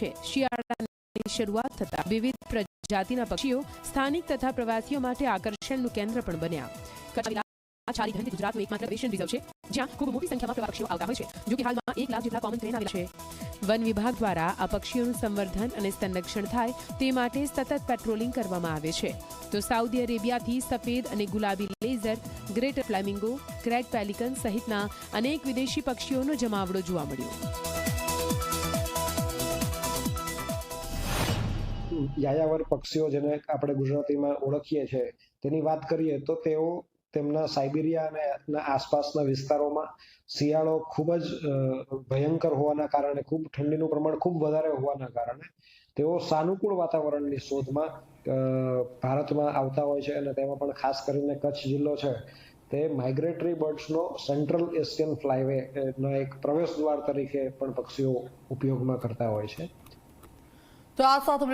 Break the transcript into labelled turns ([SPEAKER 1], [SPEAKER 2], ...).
[SPEAKER 1] છે. શિયાળાની શરૂઆત થતા વિવિધ પ્રજાતિના પક્ષીઓ સ્થાનિક તથા પ્રવાસીઓ માટે આકર્ષણનું કેન્દ્ર પણ બન્યા. વન વિભાગ દ્વારા આ પક્ષીઓનું સંવર્ધન અને સંરક્ષણ થાય તે માટે સતત પેટ્રોલિંગ કરવામાં આવે છે. તો સાઉદી અરેબિયાથી સફેદ અને ગુલાબી lesser, greater flamingo crake pelican સહિતના અનેક વિદેશી પક્ષીઓનો જમાવડો જોવા મળ્યો.
[SPEAKER 2] યાયાવર પક્ષીઓ જેને આપણે ગુજરાતીમાં ઓળખીએ છીએ તેની વાત કરીએ તો તેઓ તેમના સાઇબિરિયા અને આસપાસના વિસ્તારોમાં શિયાળો ખૂબ જ ભયંકર હોવાના કારણે, ખૂબ ઠંડીનું પ્રમાણ ખૂબ વધારે હોવાના કારણે તેઓ સાનુકૂળ વાતાવરણની શોધમાં ભારતમાં આવતા હોય છે અને તેમાં પણ ખાસ કરીને કચ્છ જિલ્લો છે, તે માઇગ્રેટરી બર્ડ્સનો સેન્ટ્રલ એશિયન ફ્લાયવે નો એક પ્રવેશ દ્વાર તરીકે પણ પક્ષીઓ ઉપયોગમાં કરતા હોય છે.
[SPEAKER 3] તો આ સાથે